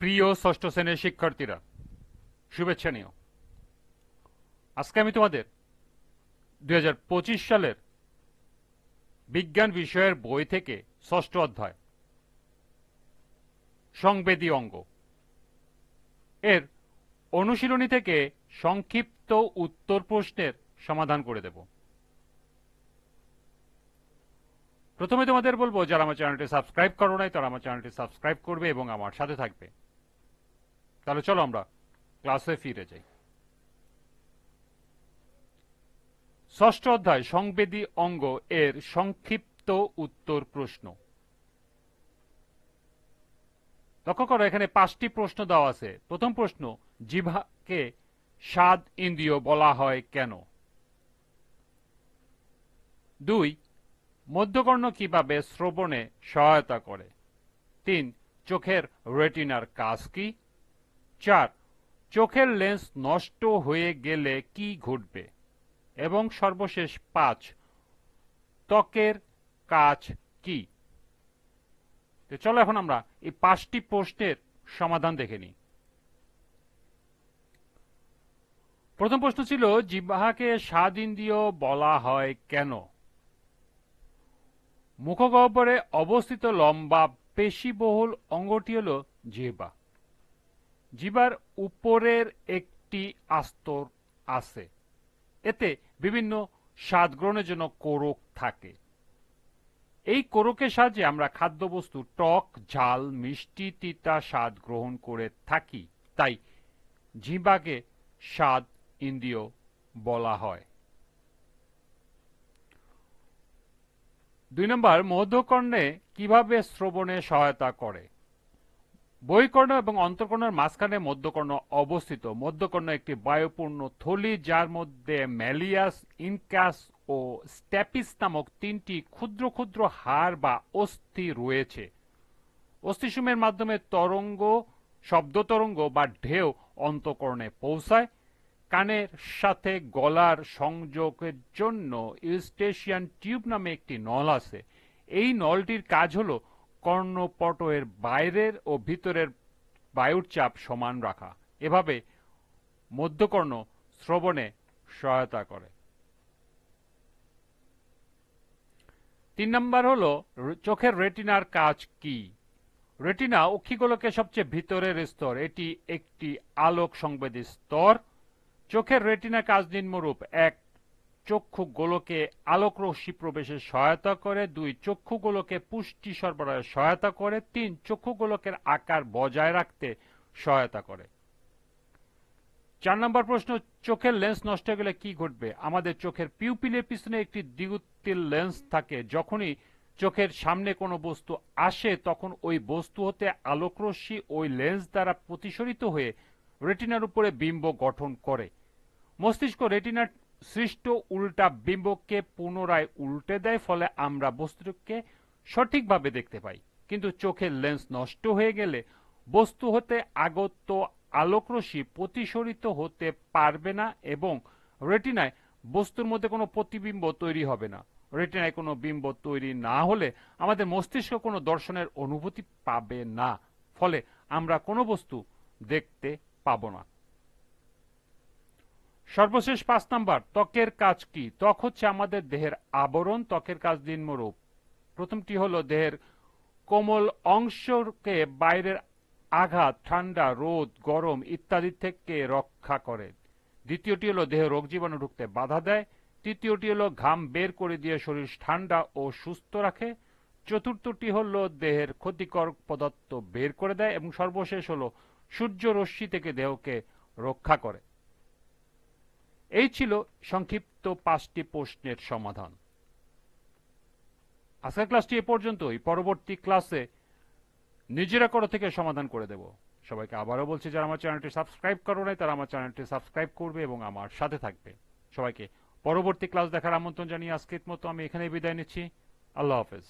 প্রিয় ষষ্ঠ শ্রেণির শিক্ষার্থীরা, শুভেচ্ছা নিও। আজকে আমি তোমাদের দুই হাজার পঁচিশ সালের বিজ্ঞান বিষয়ের বই থেকে ষষ্ঠ অধ্যায়, সংবেদী অঙ্গ। এর অনুশীলনী থেকে সংক্ষিপ্ত উত্তর প্রশ্নের সমাধান করে দেব। প্রথমে তোমাদের বলব, যারা আমার চ্যানেলটি সাবস্ক্রাইব করো নাই, তারা আমার চ্যানেলটি সাবস্ক্রাইব করবে এবং আমার সাথে থাকবে। তাহলে চলো আমরা ক্লাসে ফিরে যাই। ষষ্ঠ অধ্যায়, সংবেদী অঙ্গ এর সংক্ষিপ্ত উত্তর প্রশ্ন। লক্ষ্য করো, এখানে পাঁচটি প্রশ্ন দেওয়া আছে। প্রথম প্রশ্ন, জিভাকে স্বাদ ইন্দ্রিয় বলা হয় কেন? দুই, মধ্যকর্ণ কীভাবে শ্রবণে সহায়তা করে? তিন, চোখের রেটিনার কাজ কি? চার, চোখের লেন্স নষ্ট হয়ে গেলে কি ঘটবে? এবং সর্বশেষ পাঁচ, ত্বকের কাজ কি? চলো এখন আমরা এই পাঁচটি প্রশ্নের সমাধান দেখে নিই। প্রথম প্রশ্ন ছিল, জিহ্বাকে স্বাদ ইন্দ্রিয় বলা হয় কেন? মুখগহ্বরে অবস্থিত লম্বা পেশিবহুল অঙ্গটি হল জিহ্বা। জিহ্বার উপরের একটি আস্তর আছে। এতে বিভিন্ন স্বাদ গ্রহণের জন্য কোরক থাকে। এই কোরকের সাহায্যে আমরা খাদ্যবস্তু, টক, ঝাল, মিষ্টি, তিতা স্বাদ গ্রহণ করে থাকি। তাই জিবাকে স্বাদ ইন্দ্রিয় বলা হয়। দুই নম্বর, মধ্যকর্ণে কীভাবে শ্রবণে সহায়তা করে? বহিকর্ণ এবং অন্তর্কর্ণের মাঝখানে মধ্যকর্ণ অবস্থিত। মধ্যকর্ণ একটি বায়ুপূর্ণ থলি, যার মধ্যে ম্যালিয়াস, ইনকাস ও স্ট্যাপিস নামক তিনটি ক্ষুদ্র ক্ষুদ্র হাড় বা অস্থি রয়েছে। অস্থিসুমের মাধ্যমে তরঙ্গ, শব্দ তরঙ্গ বা ঢেউ অন্তকর্ণে পৌঁছায়। কানের সাথে গলার সংযোগের জন্য ইউস্টেশিয়ান টিউব নামে একটি নল আছে। এই নলটির কাজ হলো কর্ণপটয়ের বাইরের ও ভিতরের বায়ুর চাপ সমান রাখা। এভাবে মধ্যকর্ণ শ্রবণে সহায়তা করে। তিন নম্বর হল, চোখের রেটিনার কাজ কি? রেটিনা অক্ষিগোলকের সবচেয়ে ভিতরের স্তর, এটি একটি আলোক সংবেদী স্তর। চোখের রেটিনা কাজ নিম্নরূপ। এক চক্ষু গোলকে আলোক রশ্মি প্রবেশে সহায়তা করে, দুই চক্ষু গোলকে পুষ্টি সরবরাহে সহায়তা করে, তিন চক্ষু গোলকের আকার বজায় রাখতে সহায়তা করে। চার নম্বর প্রশ্ন, চোখের লেন্স নষ্ট হয়ে গেলে কি ঘটবে? আমাদের চোখের পিউপিলের পিছনে একটি দ্বিগুত্তিল লেন্স থাকে। যখনই চোখের সামনে কোনো বস্তু আসে, তখন ওই বস্তু হতে আলোকরশ্মি ওই লেন্স দ্বারা প্রতিসরিত হয়ে রেটিনার উপরে বিম্ব গঠন করে। মস্তিষ্ক রেটিনার সৃষ্ট উল্টা বিম্বকে পুনরায় উল্টে দেয়, ফলে আমরা বস্তুকে সঠিকভাবে দেখতে পাই। কিন্তু চোখের লেন্স নষ্ট হয়ে গেলে বস্তু হতে আগত আলোকরশ্মি প্রতিসরিত হতে পারবে না এবং রেটিনায় বস্তুর মধ্যে কোনো প্রতিবিম্ব তৈরি হবে না। রেটিনায় কোনো বিম্ব তৈরি না হলে আমাদের মস্তিষ্ক কোনো দর্শনের অনুভূতি পাবে না। ফলে আমরা কোনো বস্তু দেখতে পাবো না। সর্বশেষ পাঁচ নাম্বার, ত্বকের কাজ কি? ত্বক হচ্ছে আমাদের দেহের আবরণ, ত্বকের কাজ নিম্নরূপ প্রথমটি হলো দেহের কোমল অংশকে বাইরের আঘাত, ঠান্ডা, রোদ, গরম ইত্যাদি থেকে রক্ষা করে। দ্বিতীয়টি হলো দেহে রোগ জীবাণু ঢুকতে বাধা দেয়। তৃতীয়টি হলো ঘাম বের করে দিয়ে শরীর ঠান্ডা ও সুস্থ রাখে। চতুর্থটি হলো দেহের ক্ষতিকর পদার্থ বের করে দেয় এবং সর্বশেষ হলো সূর্য রশ্মি থেকে দেহকে রক্ষা করে। এই ছিল সংক্ষিপ্ত পাঁচটি প্রশ্নের সমাধান। আজকের ক্লাসটি এ পর্যন্তই। পরবর্তী ক্লাসে নিজেরা করো থেকে সমাধান করে দেব। সবাইকে আবারও বলছি, যারা আমার চ্যানেলটি সাবস্ক্রাইব করো নাই, তারা আমার চ্যানেলটি সাবস্ক্রাইব করবে এবং আমার সাথে থাকবে। সবাইকে পরবর্তী ক্লাস দেখার আমন্ত্রণ জানিয়ে আজকের মতো আমি এখানে বিদায় নিচ্ছি। আল্লাহ হাফেজ।